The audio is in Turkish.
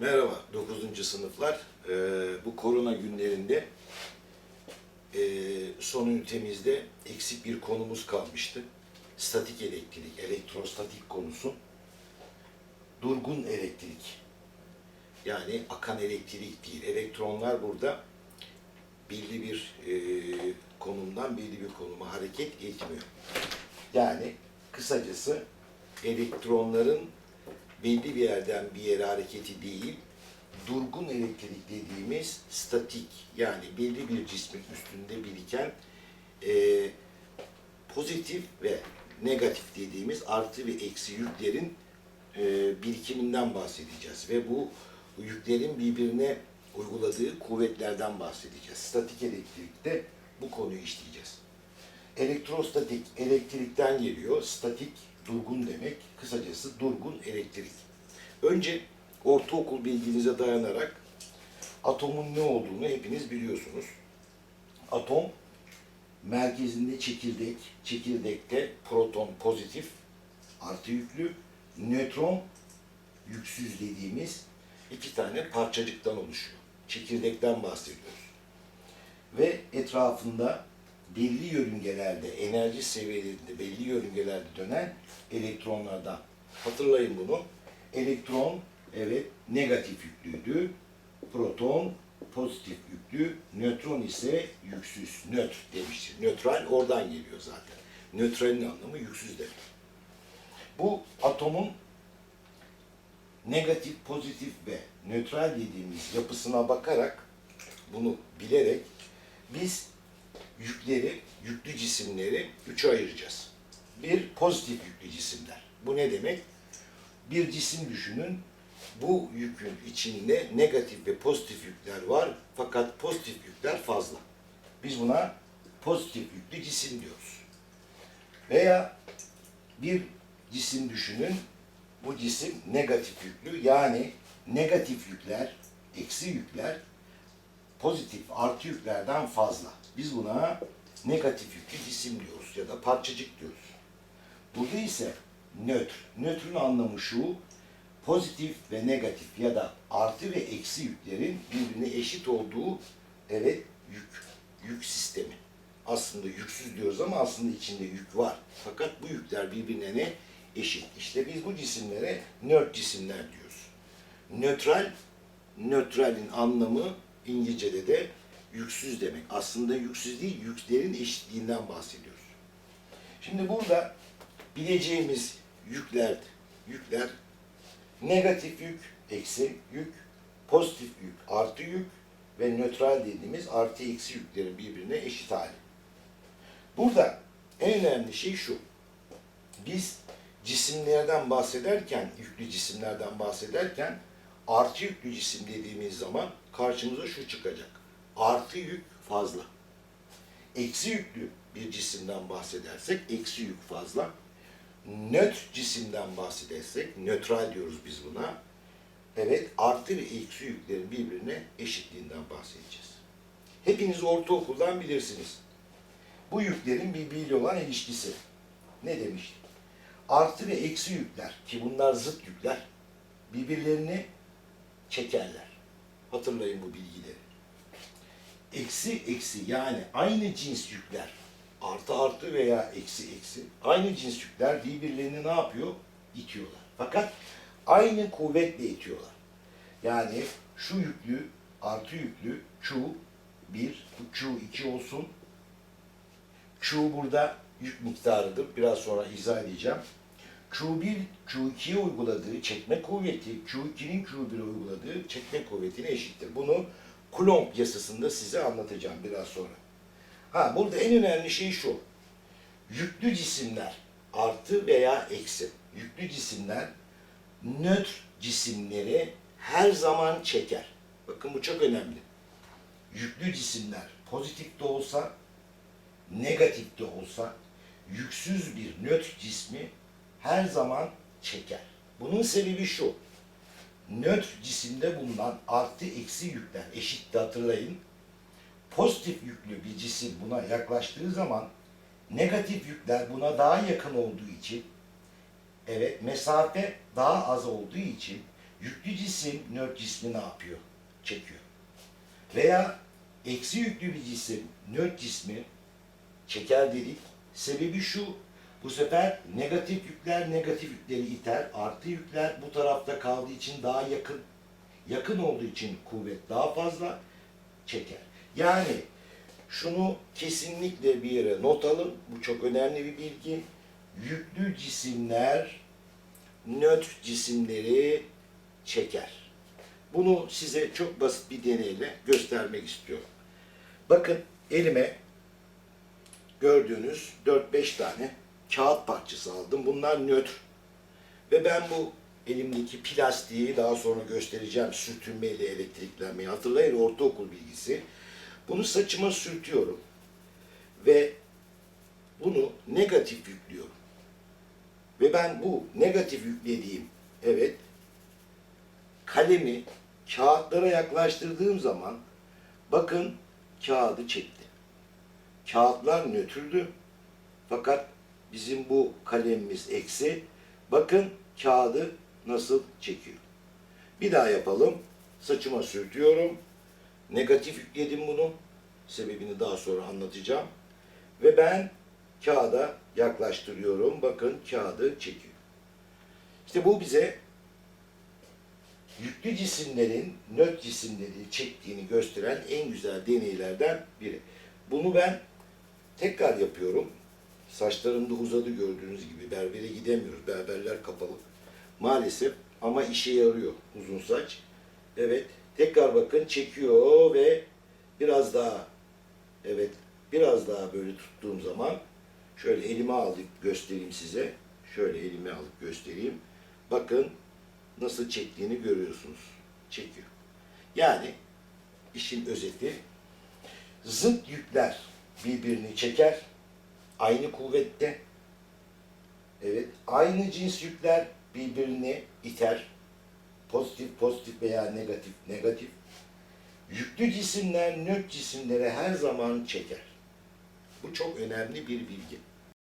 Merhaba 9. sınıflar. Ee, bu korona günlerinde e, son ünitemizde eksik bir konumuz kalmıştı. Statik elektrik, elektrostatik konusu. Durgun elektrik. Yani akan elektrik değil. Elektronlar burada belli bir e, konumdan belli bir konuma hareket etmiyor. Yani kısacası elektronların belli bir yerden bir yere hareketi değil, durgun elektrik dediğimiz statik yani belli bir cismin üstünde biriken e, pozitif ve negatif dediğimiz artı ve eksi yüklerin e, birikiminden bahsedeceğiz ve bu yüklerin birbirine uyguladığı kuvvetlerden bahsedeceğiz. Statik elektrikte bu konuyu işleyeceğiz. Elektrostatik elektrikten geliyor. Statik durgun demek. Kısacası durgun elektrik. Önce ortaokul bilginize dayanarak atomun ne olduğunu hepiniz biliyorsunuz. Atom merkezinde çekirdek, çekirdekte proton pozitif artı yüklü, nötron yüksüz dediğimiz iki tane parçacıktan oluşuyor. Çekirdekten bahsediyoruz. Ve etrafında belli yörüngelerde, enerji seviyelerinde belli yörüngelerde dönen elektronlardan. Hatırlayın bunu. Elektron evet negatif yüklüydü. Proton pozitif yüklü, nötron ise yüksüz, nötr demiştir. Nötral oradan geliyor zaten. Nötralin anlamı yüksüz demek. Bu atomun negatif, pozitif ve nötral dediğimiz yapısına bakarak bunu bilerek biz yükleri, yüklü cisimleri üçe ayıracağız. Bir pozitif yüklü cisimler. Bu ne demek? Bir cisim düşünün. Bu yükün içinde negatif ve pozitif yükler var fakat pozitif yükler fazla. Biz buna pozitif yüklü cisim diyoruz. Veya bir cisim düşünün. Bu cisim negatif yüklü yani negatif yükler, eksi yükler pozitif artı yüklerden fazla. Biz buna negatif yüklü cisim diyoruz ya da parçacık diyoruz. Burada ise nötr. Nötrün anlamı şu, pozitif ve negatif ya da artı ve eksi yüklerin birbirine eşit olduğu evet yük, yük sistemi. Aslında yüksüz diyoruz ama aslında içinde yük var. Fakat bu yükler birbirine ne? Eşit. İşte biz bu cisimlere nötr cisimler diyoruz. Nötral, nötralin anlamı İngilizce'de de yüksüz demek. Aslında yüksüz değil, yüklerin eşitliğinden bahsediyoruz. Şimdi burada bileceğimiz yükler, yükler negatif yük, eksi yük, pozitif yük, artı yük ve nötral dediğimiz artı eksi yüklerin birbirine eşit hali. Burada en önemli şey şu. Biz cisimlerden bahsederken, yüklü cisimlerden bahsederken artı yüklü cisim dediğimiz zaman karşımıza şu çıkacak. Artı yük fazla. Eksi yüklü bir cisimden bahsedersek eksi yük fazla. Nötr cisimden bahsedersek, nötral diyoruz biz buna. Evet, artı ve eksi yüklerin birbirine eşitliğinden bahsedeceğiz. Hepiniz ortaokuldan bilirsiniz. Bu yüklerin birbiriyle olan ilişkisi. Ne demiştim? Artı ve eksi yükler ki bunlar zıt yükler birbirlerini çekerler. Hatırlayın bu bilgileri. Eksi eksi yani aynı cins yükler artı artı veya eksi eksi aynı cins yükler birbirlerini ne yapıyor? İtiyorlar. Fakat aynı kuvvetle itiyorlar. Yani şu yüklü artı yüklü Q 1, bu Q 2 olsun. Q burada yük miktarıdır. Biraz sonra izah edeceğim. Q1, Q2'ye uyguladığı çekme kuvveti, Q2'nin Q1'e uyguladığı çekme kuvvetine eşittir. Bunu Coulomb yasasında size anlatacağım biraz sonra. Ha burada en önemli şey şu. Yüklü cisimler artı veya eksi. Yüklü cisimler nötr cisimleri her zaman çeker. Bakın bu çok önemli. Yüklü cisimler pozitif de olsa, negatif de olsa yüksüz bir nötr cismi her zaman çeker. Bunun sebebi şu. Nötr cisimde bulunan artı eksi yükler eşitti hatırlayın. Pozitif yüklü bir cisim buna yaklaştığı zaman negatif yükler buna daha yakın olduğu için evet mesafe daha az olduğu için Yüklü cisim nötr cismi ne yapıyor? Çekiyor. Veya eksi yüklü bir cisim nötr cismi çeker dedik. Sebebi şu, bu sefer negatif yükler negatif yükleri iter, artı yükler bu tarafta kaldığı için daha yakın, yakın olduğu için kuvvet daha fazla çeker. Yani şunu kesinlikle bir yere not alın, bu çok önemli bir bilgi. Yüklü cisimler nötr cisimleri çeker. Bunu size çok basit bir deneyle göstermek istiyorum. Bakın elime gördüğünüz 4-5 tane kağıt parçası aldım. Bunlar nötr. Ve ben bu elimdeki plastiği daha sonra göstereceğim sürtünmeyle elektriklenmeyi. Hatırlayın ortaokul bilgisi. Bunu saçıma sürtüyorum. Ve bunu negatif yüklüyorum. Ve ben bu negatif yüklediğim, evet, kalemi kağıtlara yaklaştırdığım zaman bakın kağıdı çekti. Kağıtlar nötrdü. Fakat bizim bu kalemimiz eksi. Bakın kağıdı nasıl çekiyor. Bir daha yapalım. Saçıma sürtüyorum. Negatif yükledim bunu. Sebebini daha sonra anlatacağım. Ve ben kağıda yaklaştırıyorum. Bakın kağıdı çekiyor. İşte bu bize yüklü cisimlerin nötr cisimleri çektiğini gösteren en güzel deneylerden biri. Bunu ben tekrar yapıyorum. Saçlarım da uzadı gördüğünüz gibi. Berbere gidemiyoruz. Berberler kapalı. Maalesef ama işe yarıyor uzun saç. Evet. Tekrar bakın çekiyor ve biraz daha evet biraz daha böyle tuttuğum zaman şöyle elime alıp göstereyim size. Şöyle elime alıp göstereyim. Bakın nasıl çektiğini görüyorsunuz. Çekiyor. Yani işin özeti zıt yükler birbirini çeker. Aynı kuvvette. Evet. Aynı cins yükler birbirini iter. Pozitif pozitif veya negatif negatif. Yüklü cisimler nötr cisimlere her zaman çeker. Bu çok önemli bir bilgi.